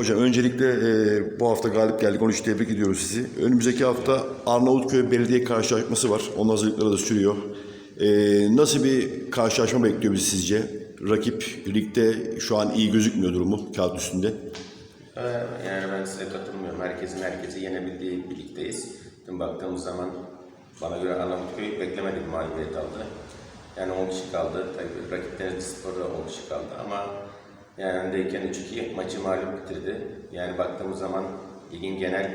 Hocam öncelikle e, bu hafta galip geldik. Onun için tebrik ediyoruz sizi. Önümüzdeki hafta Arnavutköy Belediye karşılaşması var. Onun hazırlıkları da sürüyor. E, nasıl bir karşılaşma bekliyor bizi sizce? Rakip ligde şu an iyi gözükmüyor durumu kağıt üstünde. Ee, Yani ben size katılmıyorum. Herkesin herkesi yenebildiği birlikteyiz. Dün baktığımız zaman bana göre Arnavutköy beklemedik mağlubiyet aldı. Yani 10 kişi kaldı. Tabii rakip Denizli Spor'da 10 kişi kaldı ama yani öndeyken 3-2 maçı mağlup bitirdi. Yani baktığımız zaman ligin genel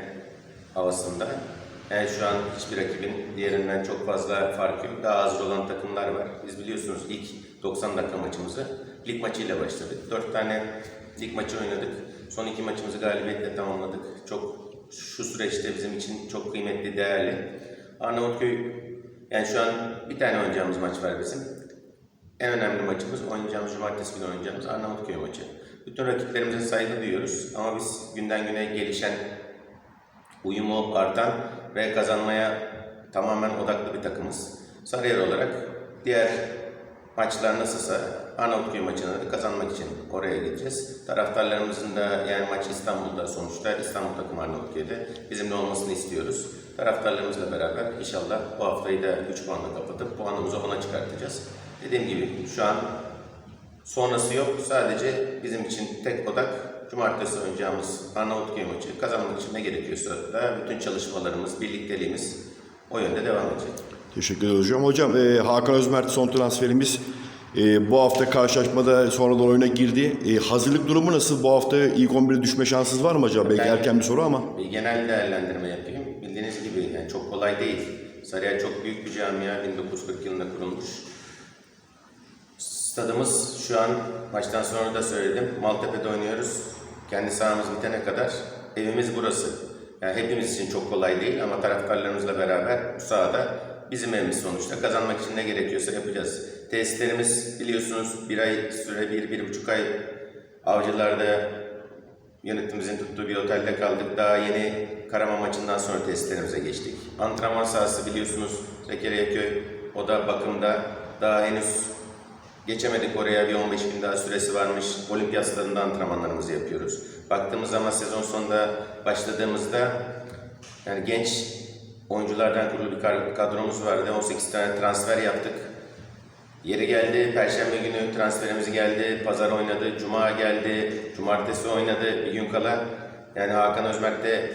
havasında yani şu an hiçbir rakibin diğerinden çok fazla farkı yok. Daha az olan takımlar var. Biz biliyorsunuz ilk 90 dakika maçımızı lig maçıyla başladık. 4 tane lig maçı oynadık. Son iki maçımızı galibiyetle tamamladık. Çok şu süreçte bizim için çok kıymetli, değerli. Arnavutköy yani şu an bir tane oynayacağımız maç var bizim. En önemli maçımız oynayacağımız cumartesi günü oynayacağımız Arnavutköy maçı. Bütün rakiplerimize saygı duyuyoruz ama biz günden güne gelişen, uyumu artan ve kazanmaya tamamen odaklı bir takımız. Sarıyer olarak diğer maçlar nasılsa Arnavutköy maçını da kazanmak için oraya gideceğiz. Taraftarlarımızın da yani maç İstanbul'da sonuçta İstanbul takımı Arnavutköy'de bizimle olmasını istiyoruz. Taraftarlarımızla beraber inşallah bu haftayı da 3 puanla kapatıp puanımızı 10'a çıkartacağız. Dediğim gibi şu an sonrası yok. Sadece bizim için tek odak cumartesi oynayacağımız Arnavutköy maçı kazanmak için ne gerekiyorsa da bütün çalışmalarımız, birlikteliğimiz o yönde devam edecek. Teşekkür ederiz hocam. Hocam e, Hakan Özmert son transferimiz e, bu hafta karşılaşmada sonradan oyuna girdi. E, hazırlık durumu nasıl? Bu hafta ilk 11'e düşme şansınız var mı acaba? Belki Ben- erken bir soru ama. Bir genel değerlendirme yapayım. Bildiğiniz gibi yani çok kolay değil. Sarıyer çok büyük bir camia. 1940 yılında kurulmuş. Stadımız şu an maçtan sonra da söyledim. Maltepe'de oynuyoruz. Kendi sahamız bitene kadar evimiz burası. Yani hepimiz için çok kolay değil ama taraftarlarımızla beraber bu sahada bizim evimiz sonuçta. Kazanmak için ne gerekiyorsa yapacağız. Tesislerimiz biliyorsunuz bir ay süre, bir, bir buçuk ay avcılarda Yönetimimizin tuttuğu bir otelde kaldık. Daha yeni Karaman maçından sonra testlerimize geçtik. Antrenman sahası biliyorsunuz Zekeriya Köy. O da bakımda. Daha henüz geçemedik oraya. Bir 15 gün daha süresi varmış. Olimpiyat stadında antrenmanlarımızı yapıyoruz. Baktığımız zaman sezon sonunda başladığımızda yani genç oyunculardan kurulu bir kadromuz vardı. 18 tane transfer yaptık. Yeri geldi, Perşembe günü transferimiz geldi, Pazar oynadı, Cuma geldi, Cumartesi oynadı bir gün kala. Yani Hakan Özmerk de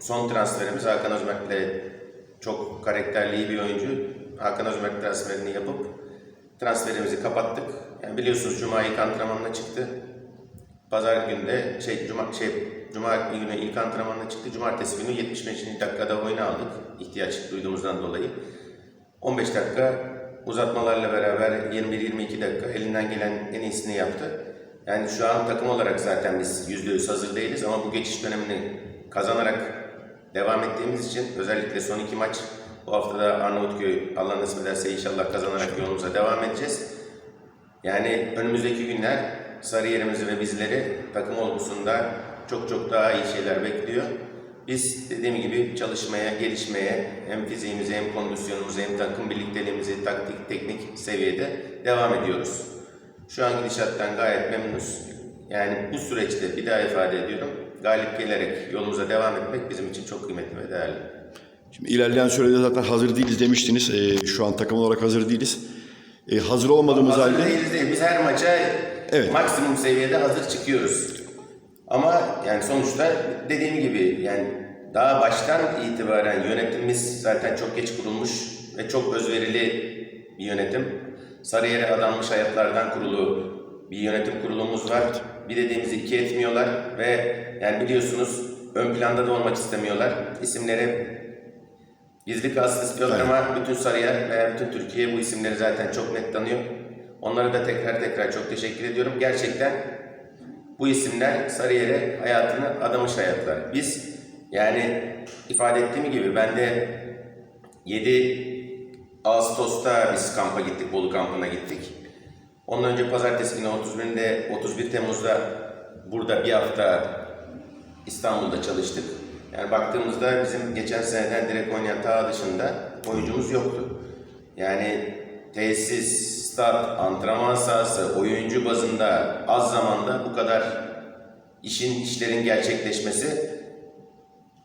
son transferimiz. Hakan Özmerk de çok karakterli bir oyuncu. Hakan Özmerk transferini yapıp transferimizi kapattık. Yani biliyorsunuz Cuma ilk antrenmanına çıktı. Pazar günü de şey Cuma şey Cuma günü ilk antrenmanına çıktı. Cumartesi günü 75. dakikada oyuna aldık ihtiyaç duyduğumuzdan dolayı. 15 dakika uzatmalarla beraber 21-22 dakika elinden gelen en iyisini yaptı. Yani şu an takım olarak zaten biz %100 hazır değiliz ama bu geçiş dönemini kazanarak devam ettiğimiz için özellikle son iki maç bu hafta da Arnavutköy Allah nasip ederse inşallah kazanarak yolumuza devam edeceğiz. Yani önümüzdeki günler Sarıyer'imizi ve bizleri takım olgusunda çok çok daha iyi şeyler bekliyor. Biz dediğim gibi çalışmaya, gelişmeye hem fiziğimizi hem kondisyonumuzu hem takım birlikteliğimizi taktik, teknik seviyede devam ediyoruz. Şu an gidişattan gayet memnunuz. Yani bu süreçte bir daha ifade ediyorum. Galip gelerek yolumuza devam etmek bizim için çok kıymetli ve değerli. Şimdi ilerleyen sürede zaten hazır değiliz demiştiniz. E, şu an takım olarak hazır değiliz. E, hazır olmadığımız Hazır halde değiliz değil. Biz her maça Evet. maksimum seviyede hazır çıkıyoruz. Ama yani sonuçta dediğim gibi yani daha baştan itibaren yönetimimiz zaten çok geç kurulmuş ve çok özverili bir yönetim. Sarıyer'e adanmış hayatlardan kurulu bir yönetim kurulumuz var. Bir dediğimizi iki etmiyorlar ve yani biliyorsunuz ön planda da olmak istemiyorlar. İsimleri Gizli kalsın istiyorlar ama bütün Sarıyer veya bütün Türkiye bu isimleri zaten çok net tanıyor. Onlara da tekrar tekrar çok teşekkür ediyorum. Gerçekten bu isimler Sarıyer'e hayatını adamış hayatlar. Biz yani ifade ettiğim gibi ben de 7 Ağustos'ta biz kampa gittik, Bolu kampına gittik. Ondan önce pazartesi günü 31'inde 31 Temmuz'da burada bir hafta İstanbul'da çalıştık. Yani baktığımızda bizim geçen seneden direkt oynayan ta dışında oyuncumuz yoktu. Yani tesis, stat, antrenman sahası, oyuncu bazında az zamanda bu kadar işin, işlerin gerçekleşmesi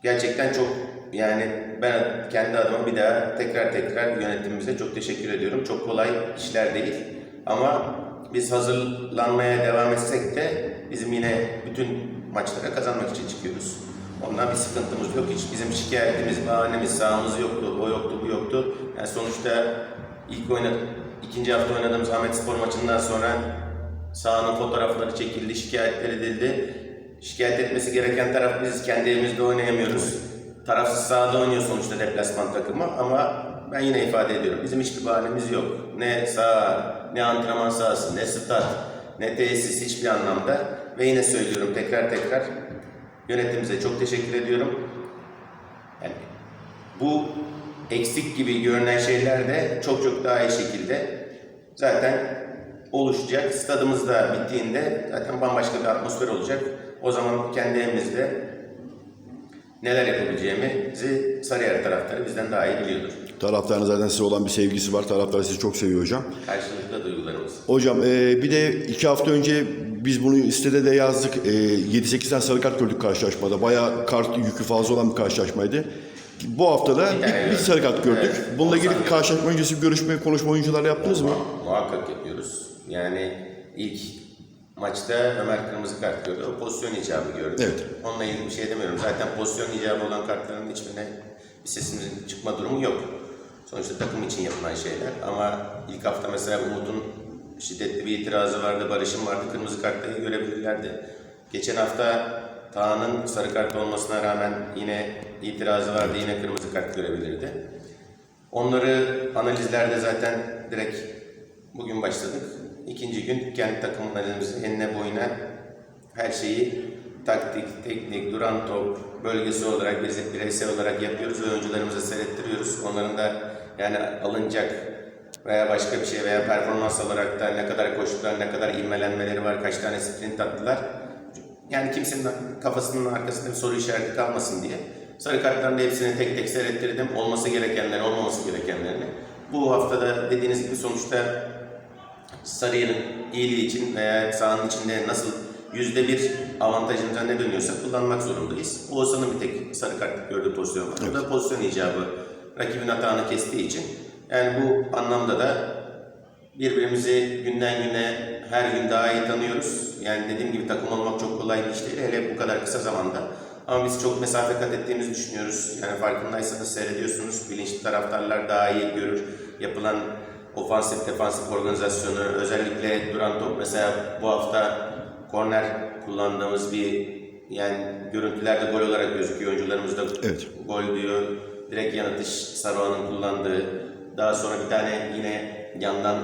gerçekten çok yani ben kendi adıma bir daha tekrar tekrar yönetimimize çok teşekkür ediyorum. Çok kolay işler değil ama biz hazırlanmaya devam etsek de bizim yine bütün maçlara kazanmak için çıkıyoruz. Ondan bir sıkıntımız yok hiç. Bizim şikayetimiz, bahanemiz, sahamız yoktu, o yoktu, bu yoktu. Yani sonuçta ilk oynadık, ikinci hafta oynadığımız Ahmet Spor maçından sonra sahanın fotoğrafları çekildi, şikayetler edildi. Şikayet etmesi gereken taraf biziz. Kendi evimizde oynayamıyoruz. Tarafsız sahada oynuyor sonuçta deplasman takımı ama ben yine ifade ediyorum. Bizim hiçbir bahanemiz yok. Ne saha, ne antrenman sahası, ne stat, ne tesis hiçbir anlamda. Ve yine söylüyorum tekrar tekrar yönetimimize çok teşekkür ediyorum. Yani bu eksik gibi görünen şeyler de çok çok daha iyi şekilde zaten oluşacak. Stadımız da bittiğinde zaten bambaşka bir atmosfer olacak. O zaman kendi evimizde neler yapabileceğimizi Sarıyer taraftarı bizden daha iyi biliyordur. Taraftarın zaten size olan bir sevgisi var. Taraftar sizi çok seviyor hocam. Karşılıklı duygularımız. Hocam e, bir de iki hafta önce biz bunu sitede de yazdık. E, 7-8 tane sarı kart gördük karşılaşmada. Bayağı kart yükü fazla olan bir karşılaşmaydı. Bu hafta da Bir bir, bir sarı kart gördük. Evet, Bununla ilgili karşılaşma öncesi bir görüşme, konuşma oyuncularla yaptınız mı? Muhakkak yapıyoruz. Yani ilk maçta Ömer kırmızı kart gördü. O pozisyon icabı gördü. Evet. Onunla ilgili bir şey demiyorum. Zaten pozisyon icabı olan kartların hiçbirine bir sesimizin çıkma durumu yok. Sonuçta takım için yapılan şeyler. Ama ilk hafta mesela Umut'un şiddetli bir itirazı vardı, Barış'ın vardı. Kırmızı kartları görebilirlerdi. Geçen hafta Taha'nın sarı kart olmasına rağmen yine itirazı vardı. Yine kırmızı kart görebilirdi. Onları analizlerde zaten direkt bugün başladık. İkinci gün kendi takım analizimizi enine boyuna her şeyi taktik, teknik, duran top, bölgesi olarak, biz bireysel olarak yapıyoruz ve oyuncularımıza seyrettiriyoruz. Onların da yani alınacak veya başka bir şey veya performans olarak da ne kadar koştular, ne kadar ivmelenmeleri var, kaç tane sprint attılar. Yani kimsenin kafasının arkasında bir soru işareti kalmasın diye. Sarı kartların hepsini tek tek seyrettirdim. Olması gerekenler, olmaması gerekenlerini. Bu haftada dediğiniz gibi sonuçta Sarıyer'in iyiliği için veya sahanın içinde nasıl yüzde bir avantajımıza ne dönüyorsa kullanmak zorundayız. Oğuzhan'ın bir tek sarı kart gördüğü pozisyon var. O da pozisyon icabı. Rakibin hatağını kestiği için. Yani bu anlamda da birbirimizi günden güne her gün daha iyi tanıyoruz. Yani dediğim gibi takım olmak çok kolay bir iş değil. Hele bu kadar kısa zamanda. Ama biz çok mesafe kat ettiğimizi düşünüyoruz. Yani farkındaysanız seyrediyorsunuz. Bilinçli taraftarlar daha iyi görür. Yapılan ofansif defansif organizasyonu, özellikle duran top mesela bu hafta korner kullandığımız bir yani görüntülerde gol olarak gözüküyor. Oyuncularımız da Evet. gol diyor. Direkt yanıtış Saruhan'ın kullandığı. Daha sonra bir tane yine yandan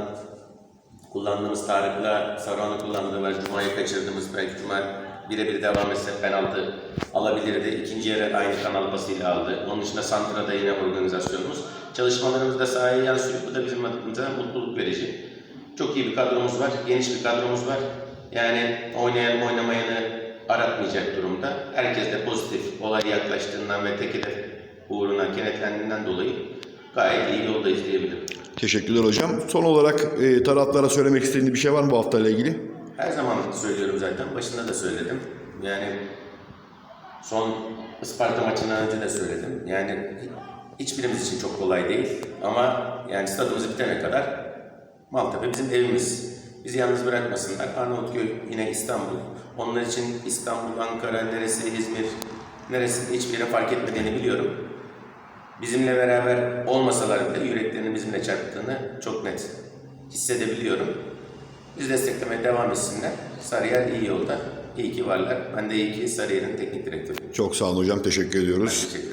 kullandığımız Tarık'la Saruhan'ın kullandığı var. Cuma'yı kaçırdığımız belki Cuma birebir devam etse penaltı alabilirdi. İkinci yere aynı kanal basıyla aldı. Onun dışında Santra'da yine organizasyonumuz. Çalışmalarımız da sahaya yansıyor. Bu da bizim adımıza mutluluk verici. Çok iyi bir kadromuz var. Geniş bir kadromuz var. Yani oynayan oynamayanı aratmayacak durumda. Herkes de pozitif olay yaklaştığından ve tek hedef uğruna kenetlendiğinden dolayı gayet iyi yoldayız diyebilirim. Teşekkürler hocam. Son olarak e, taraflara söylemek istediğiniz bir şey var mı bu haftayla ilgili? Her zaman söylüyorum zaten. Başında da söyledim. Yani son Isparta maçından önce de söyledim. Yani hiçbirimiz için çok kolay değil. Ama yani stadımız bitene kadar Maltepe bizim evimiz. Bizi yalnız bırakmasınlar. Arnavutköy yine İstanbul. Onlar için İstanbul, Ankara, neresi, İzmir, neresi hiçbir yere fark etmediğini biliyorum. Bizimle beraber olmasalar bile yüreklerinin bizimle çarptığını çok net hissedebiliyorum. Biz desteklemeye devam etsinler. Sarıyer iyi yolda. İyi ki varlar. Ben de iyi ki Sarıyer'in teknik direktörü. Çok sağ olun hocam. Teşekkür ediyoruz. Teşekkür